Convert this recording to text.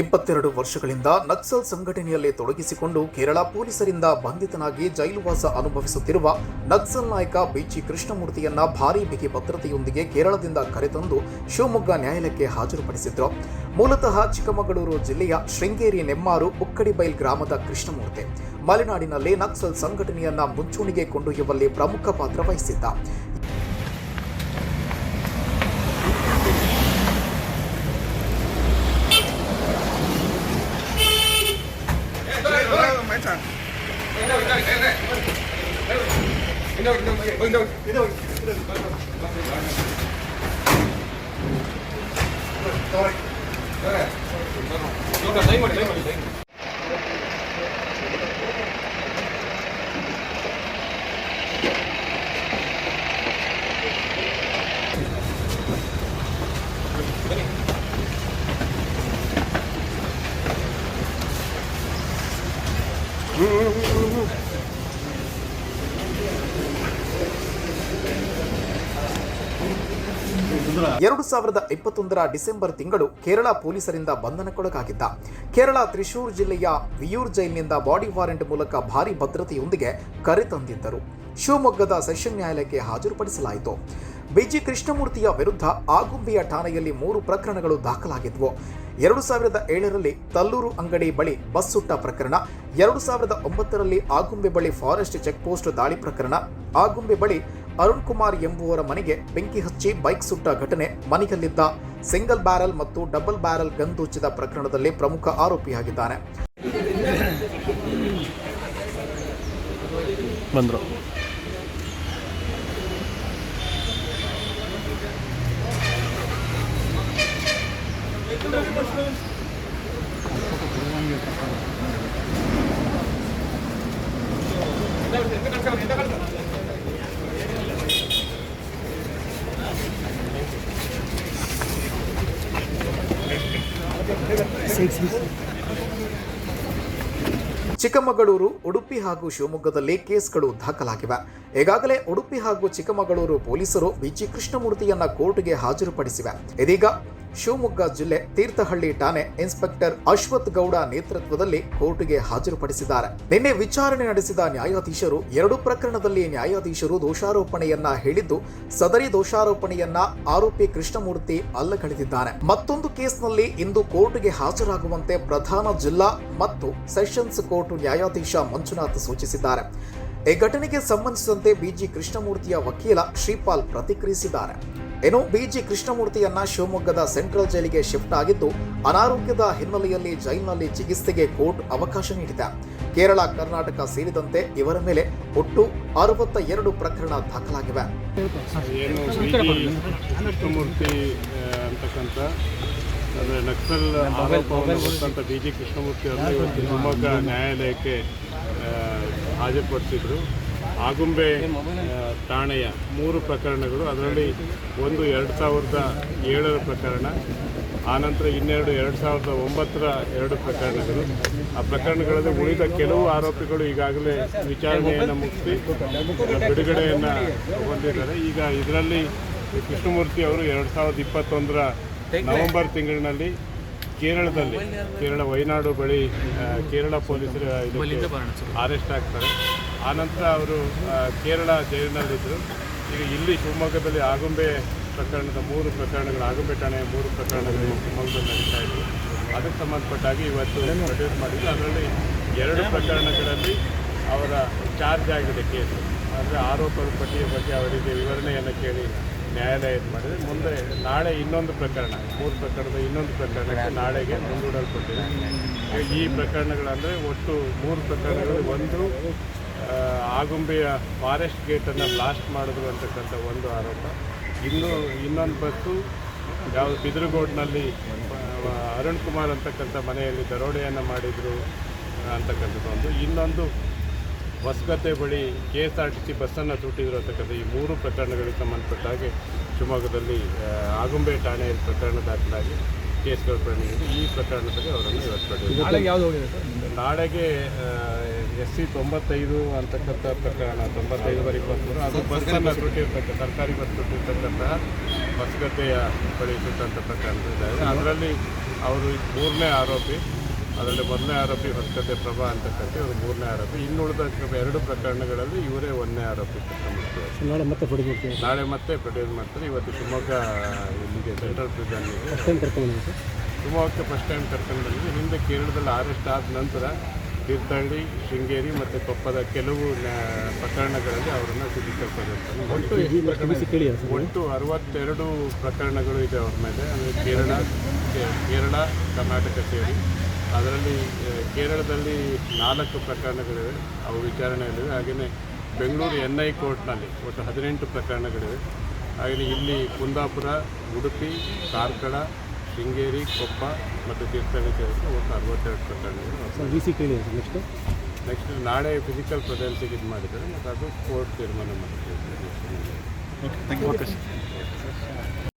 ಇಪ್ಪತ್ತೆರಡು ವರ್ಷಗಳಿಂದ ನಕ್ಸಲ್ ಸಂಘಟನೆಯಲ್ಲಿ ತೊಡಗಿಸಿಕೊಂಡು ಕೇರಳ ಪೊಲೀಸರಿಂದ ಬಂಧಿತನಾಗಿ ಜೈಲುವಾಸ ಅನುಭವಿಸುತ್ತಿರುವ ನಕ್ಸಲ್ ನಾಯಕ ಬಿಜಿ ಕೃಷ್ಣಮೂರ್ತಿಯನ್ನ ಭಾರೀ ಬಿಗಿ ಭದ್ರತೆಯೊಂದಿಗೆ ಕೇರಳದಿಂದ ಕರೆತಂದು ಶಿವಮೊಗ್ಗ ನ್ಯಾಯಾಲಯಕ್ಕೆ ಹಾಜರುಪಡಿಸಿದ್ರು. ಮೂಲತಃ ಚಿಕ್ಕಮಗಳೂರು ಜಿಲ್ಲೆಯ ಶೃಂಗೇರಿ ನೆಮ್ಮಾರು ಉಕ್ಕಡಿಬೈಲ್ ಗ್ರಾಮದ ಕೃಷ್ಣಮೂರ್ತಿ. ಮಲೆನಾಡಿನಲ್ಲಿ ನಕ್ಸಲ್ ಸಂಘಟನೆಯನ್ನ ಮುಂಚೂಣಿಗೆ ಕೊಂಡೊಯ್ಯುವಲ್ಲಿ ಪ್ರಮುಖ ಪಾತ್ರ ವಹಿಸಿದ್ದ. Mm-hmm. ಎರಡು ಸಾವಿರದ ಇಪ್ಪತ್ತೊಂದರ ಡಿಸೆಂಬರ್ ತಿಂಗಳು ಕೇರಳ ಪೊಲೀಸರಿಂದ ಬಂಧನಕ್ಕೊಳಗಾಗಿದ್ದ. ಕೇರಳ ತ್ರಿಶೂರ್ ಜಿಲ್ಲೆಯ ವಿಯೂರ್ ಜೈಲಿನಿಂದ ಬಾಡಿ ವಾರೆಂಟ್ ಮೂಲಕ ಭಾರಿ ಭದ್ರತೆಯೊಂದಿಗೆ ಕರೆತಂದಿದ್ದರು ಶಿವಮೊಗ್ಗದ ಸೆಷನ್ ನ್ಯಾಯಾಲಯಕ್ಕೆ ಹಾಜರುಪಡಿಸಲಾಯಿತು. ಬಿಜಿ ಕೃಷ್ಣಮೂರ್ತಿಯ ವಿರುದ್ಧ ಆಗುಂಬೆಯ ಠಾಣೆಯಲ್ಲಿ ಮೂರು ಪ್ರಕರಣಗಳು ದಾಖಲಾಗಿದ್ವು. ಎರಡು ಸಾವಿರದ ಏಳರಲ್ಲಿ ತಲ್ಲೂರು ಅಂಗಡಿ ಬಳಿ ಬಸ್ ಸುಟ್ಟ ಪ್ರಕರಣ, ಎರಡು ಸಾವಿರದ ಒಂಬತ್ತರಲ್ಲಿ ಆಗುಂಬೆ ಬಳಿ ಫಾರೆಸ್ಟ್ ಚೆಕ್ ಪೋಸ್ಟ್ ದಾಳಿ ಪ್ರಕರಣ, ಆಗುಂಬೆ ಬಳಿ ಅರುಣ್ ಕುಮಾರ್ ಎಂಬುವರ ಮನೆಗೆ ಬೆಂಕಿ ಹಚ್ಚಿ ಬೈಕ್ ಸುಟ್ಟ ಘಟನೆ, ಮನೆಯಲ್ಲಿದ್ದ ಸಿಂಗಲ್ ಬ್ಯಾರಲ್ ಮತ್ತು ಡಬಲ್ ಬ್ಯಾರಲ್ ಗನ್ ದೋಚಿದ ಪ್ರಕರಣದಲ್ಲಿ ಪ್ರಮುಖ ಆರೋಪಿಯಾಗಿದ್ದಾನೆ. ಬಂದರು. ಚಿಕ್ಕಮಗಳೂರು, ಉಡುಪಿ ಹಾಗೂ ಶಿವಮೊಗ್ಗದಲ್ಲಿ ಕೇಸ್ಗಳು ದಾಖಲಾಗಿವೆ. ಈಗಾಗಲೇ ಉಡುಪಿ ಹಾಗೂ ಚಿಕ್ಕಮಗಳೂರು ಪೊಲೀಸರು ಬಿಜಿ ಕೃಷ್ಣಮೂರ್ತಿಯನ್ನ ಕೋರ್ಟ್ಗೆ ಹಾಜರುಪಡಿಸಿವೆ. ಇದೀಗ ಶಿವಮೊಗ್ಗ ಜಿಲ್ಲೆ ತೀರ್ಥಹಳ್ಳಿ ಠಾಣೆ ಇನ್ಸ್ಪೆಕ್ಟರ್ ಅಶ್ವಥ್ ಗೌಡ ನೇತೃತ್ವದಲ್ಲಿ ಕೋರ್ಟ್ಗೆ ಹಾಜರುಪಡಿಸಿದ್ದಾರೆ. ನಿನ್ನೆ ವಿಚಾರಣೆ ನಡೆಸಿದ ನ್ಯಾಯಾಧೀಶರು ಎರಡು ಪ್ರಕರಣದಲ್ಲಿ ನ್ಯಾಯಾಧೀಶರು ದೋಷಾರೋಪಣೆಯನ್ನ ಹೇಳಿದ್ದು, ಸದರಿ ದೋಷಾರೋಪಣೆಯನ್ನ ಆರೋಪಿ ಕೃಷ್ಣಮೂರ್ತಿ ಅಲ್ಲಗಳೆದಿದ್ದಾನೆ. ಮತ್ತೊಂದು ಕೇಸ್ನಲ್ಲಿ ಇಂದು ಕೋರ್ಟ್ಗೆ ಹಾಜರಾಗುವಂತೆ ಪ್ರಧಾನ ಜಿಲ್ಲಾ ಮತ್ತು ಸೆಷನ್ಸ್ ಕೋರ್ಟ್ ನ್ಯಾಯಾಧೀಶ ಮಂಜುನಾಥ್ ಸೂಚಿಸಿದ್ದಾರೆ. ಈ ಘಟನೆಗೆ ಸಂಬಂಧಿಸಿದಂತೆ ಬಿಜಿ ಕೃಷ್ಣಮೂರ್ತಿಯ ವಕೀಲ ಶ್ರೀಪಾಲ್ ಪ್ರತಿಕ್ರಿಯಿಸಿದ್ದಾರೆ. ಇನ್ನು ಬಿಜಿ ಕೃಷ್ಣಮೂರ್ತಿಯನ್ನ ಶಿವಮೊಗ್ಗದ ಸೆಂಟ್ರಲ್ ಜೈಲಿಗೆ ಶಿಫ್ಟ್ ಆಗಿದ್ದು ಅನಾರೋಗ್ಯದ ಹಿನ್ನೆಲೆಯಲ್ಲಿ ಜೈಲಿನಲ್ಲಿ ಚಿಕಿತ್ಸೆಗೆ ಕೋರ್ಟ್ ಅವಕಾಶ ನೀಡಿದೆ. ಕೇರಳ, ಕರ್ನಾಟಕ ಸೇರಿದಂತೆ ಇವರ ಮೇಲೆ ಒಟ್ಟು ಅರವತ್ತ ಎರಡು ಪ್ರಕರಣ ದಾಖಲಾಗಿವೆ. ಕೃಷ್ಣಮೂರ್ತಿ ಅಂದರೆ ನಕ್ಸಲ್ ಜಿ ಕೃಷ್ಣಮೂರ್ತಿ ಅವರು ಇವತ್ತು ಶಿವಮೊಗ್ಗ ನ್ಯಾಯಾಲಯಕ್ಕೆ ಹಾಜರುಪಡಿಸಿದ್ರು. ಆಗುಂಬೆ ಠಾಣೆಯ ಮೂರು ಪ್ರಕರಣಗಳು, ಅದರಲ್ಲಿ ಒಂದು ಎರಡು ಸಾವಿರದ ಏಳರ ಪ್ರಕರಣ ಆನಂತರ ಇನ್ನೆರಡು ಎರಡು ಸಾವಿರದ ಒಂಬತ್ತರ ಎರಡು ಪ್ರಕರಣಗಳು. ಆ ಪ್ರಕರಣಗಳಲ್ಲಿ ಉಳಿದ ಕೆಲವು ಆರೋಪಿಗಳು ಈಗಾಗಲೇ ವಿಚಾರಣೆಯನ್ನು ಮುಗಿಸಿ ಬಿಡುಗಡೆಯನ್ನು ಹೊಂದಿದ್ದಾರೆ. ಈಗ ಇದರಲ್ಲಿ ಕೃಷ್ಣಮೂರ್ತಿ ಅವರು ಎರಡು ಸಾವಿರದ ಇಪ್ಪತ್ತೊಂದರ ನವೆಂಬರ್ ತಿಂಗಳಿನಲ್ಲಿ ಕೇರಳದಲ್ಲಿ ಕೇರಳ ವಯನಾಡು ಬಳಿ ಕೇರಳ ಪೊಲೀಸರು ಇದು ಅರೆಸ್ಟ್ ಆಗ್ತಾರೆ. ಆನಂತರ ಅವರು ಕೇರಳ ಜೈಲಿನಲ್ಲಿದ್ದರು. ಈಗ ಇಲ್ಲಿ ಶಿವಮೊಗ್ಗದಲ್ಲಿ ಆಗುಂಬೆ ಪ್ರಕರಣದ ಮೂರು ಪ್ರಕರಣಗಳು ಆಗುಂಬೆ ಠಾಣೆಯ ಮೂರು ಪ್ರಕರಣಗಳು ಶಿವಮೊಗ್ಗದಲ್ಲಿ ನಡೀತಾ ಇದ್ವು. ಅದಕ್ಕೆ ಸಂಬಂಧಪಟ್ಟಾಗಿ ಇವತ್ತು ಪ್ರೊಡ್ಯೂಸ್ ಮಾಡಿದ್ದು ಅದರಲ್ಲಿ ಎರಡು ಪ್ರಕರಣಗಳಲ್ಲಿ ಅವರ ಚಾರ್ಜ್ ಆಗಿದೆ ಕೇಸು. ಅಂದರೆ ಆರೋಪರ ಪಟ್ಟಿಯ ಬಗ್ಗೆ ಅವರಿಗೆ ವಿವರಣೆಯನ್ನು ಕೇಳಿ ನ್ಯಾಯಾಲಯ ಇದು ಮಾಡಿದೆ ಮುಂದೆ ನಾಳೆ ಇನ್ನೊಂದು ಪ್ರಕರಣ, ಮೂರು ಪ್ರಕರಣದ ಇನ್ನೊಂದು ಪ್ರಕರಣಕ್ಕೆ ನಾಳೆಗೆ ಮುಂದೂಡಲ್ಪಟ್ಟಿದೆ. ಈ ಪ್ರಕರಣಗಳಂದರೆ ಒಟ್ಟು ಮೂರು ಪ್ರಕರಣಗಳು, ಒಂದು ಆಗುಂಬೆಯ ಫಾರೆಸ್ಟ್ ಗೇಟನ್ನು ಬ್ಲಾಸ್ಟ್ ಮಾಡಿದ್ರು ಅಂತಕ್ಕಂಥ ಒಂದು ಆರೋಪ. ಇನ್ನು ಇನ್ನೊಂದು ಬಸ್ಸು ಯಾವ ಬಿದಿರುಗೋಡ್ನಲ್ಲಿ ಅರುಣ್ ಕುಮಾರ್ ಅಂತಕ್ಕಂಥ ಮನೆಯಲ್ಲಿ ದರೋಡೆಯನ್ನು ಮಾಡಿದರು ಅಂತಕ್ಕಂಥದ್ದು ಒಂದು. ಇನ್ನೊಂದು ಹೊಸಗತೆ ಬಳಿ K S R T C ಬಸ್ಸನ್ನು ತುಟ್ಟಿದಿರತಕ್ಕಂಥ ಈ ಮೂರು ಪ್ರಕರಣಗಳಿಗೆ ಸಂಬಂಧಪಟ್ಟ ಹಾಗೆ ಶಿವಮೊಗ್ಗದಲ್ಲಿ ಆಗುಂಬೆ ಠಾಣೆ ಪ್ರಕರಣ ದಾಖಲಾಗಿ ಕೇಸ್ಗಳು ಪರಿಣಿಸಿದ್ದು ಈ ಪ್ರಕರಣದಲ್ಲಿ ಅವರನ್ನು ಇವತ್ತು. ನಾಳೆಗೆ ಎಸ್ ಸಿ ತೊಂಬತ್ತೈದು ಅಂತಕ್ಕಂಥ ಪ್ರಕರಣ ತೊಂಬತ್ತೈದುವರೆ ಇಪ್ಪತ್ತ್ಮೂರು ಅದು ಬಸ್ಸನ್ನು ತುಟ್ಟಿರ್ತಕ್ಕ ಸರ್ಕಾರಿ ಬಸ್ ತುಟ್ಟಿರ್ತಕ್ಕಂತಹ ಬಸ್ಗದ್ದೆಯ ಬಳಿ ಸುಟ್ಟಂಥ ಪ್ರಕರಣ ಇದ್ದಾರೆ ಅದರಲ್ಲಿ ಅವರು ಮೂರನೇ ಆರೋಪಿ ಅದರಲ್ಲಿ ಒಂದನೇ ಆರೋಪಿ ಹೊಸಕತೆ ಪ್ರಭಾ ಅಂತಕ್ಕಂಥ ಇವರು ಮೂರನೇ ಆರೋಪಿ. ಇನ್ನುಳಿದ ಎರಡು ಪ್ರಕರಣಗಳಲ್ಲಿ ಇವರೇ ಒಂದನೇ ಆರೋಪಿ ನಾಳೆ ಮತ್ತೆ ಪ್ರೊಡ್ಯೂಸ್ ನಾಳೆ ಮತ್ತೆ ಪ್ರೊಡ್ಯೂಸ್ ಮಾಡ್ತಾರೆ. ಇವತ್ತು ಶಿವಮೊಗ್ಗ ಇಲ್ಲಿಗೆ ಸೆಂಟ್ರಲ್ ಪ್ರಿಸನ್ಗೆ. ಶಿವಮೊಗ್ಗಕ್ಕೆ ಫಸ್ಟ್ ಟೈಮ್ ಕರ್ಕೊಂಡು ಹಿಂದೆ ಕೇರಳದಲ್ಲಿ ಅರೆಸ್ಟ್ ಆದ ನಂತರ ತೀರ್ಥಹಳ್ಳಿ ಶೃಂಗೇರಿ ಮತ್ತು ಕೊಪ್ಪದ ಕೆಲವು ಪ್ರಕರಣಗಳಲ್ಲಿ ಅವರನ್ನು ಫಿಸಿಕಲ್ ಒಟ್ಟು ಒಟ್ಟು ಅರವತ್ತೆರಡು ಪ್ರಕರಣಗಳು ಇದೆ ಅವ್ರ ಮೇಲೆ. ಅಂದರೆ ಕೇರಳ ಕೇರಳ ಕರ್ನಾಟಕ ಸೇರಿ. ಅದರಲ್ಲಿ ಕೇರಳದಲ್ಲಿ ನಾಲ್ಕು ಪ್ರಕರಣಗಳಿವೆ ಅವು ವಿಚಾರಣೆಯಲ್ಲಿವೆ. ಹಾಗೆಯೇ ಬೆಂಗಳೂರು ಎನ್ ಐ ಕೋರ್ಟ್ನಲ್ಲಿ ಒಟ್ಟು ಹದಿನೆಂಟು ಪ್ರಕರಣಗಳಿವೆ. ಹಾಗೆಯೇ ಇಲ್ಲಿ ಕುಂದಾಪುರ ಉಡುಪಿ ಕಾರ್ಕಳ ಶೃಂಗೇರಿ ಕೊಪ್ಪ ಮತ್ತು ತೀರ್ಥಹಳ್ಳಿ ಸೇರಿಸಿ ಒಟ್ಟು ಅರವತ್ತೆರಡು ಪ್ರಕರಣಗಳು sir V C next next ನಾಳೆ ಫಿಸಿಕಲ್ ಪ್ರೆಸೆನ್ಸಿಗೆ ಇದು ಮಾಡಿದ್ದಾರೆ ಮತ್ತು ಅದು ಕೋರ್ಟ್ ತೀರ್ಮಾನ ಮಾಡ್ತೀವಿ ಓಕೆ ಥ್ಯಾಂಕ್ ಯು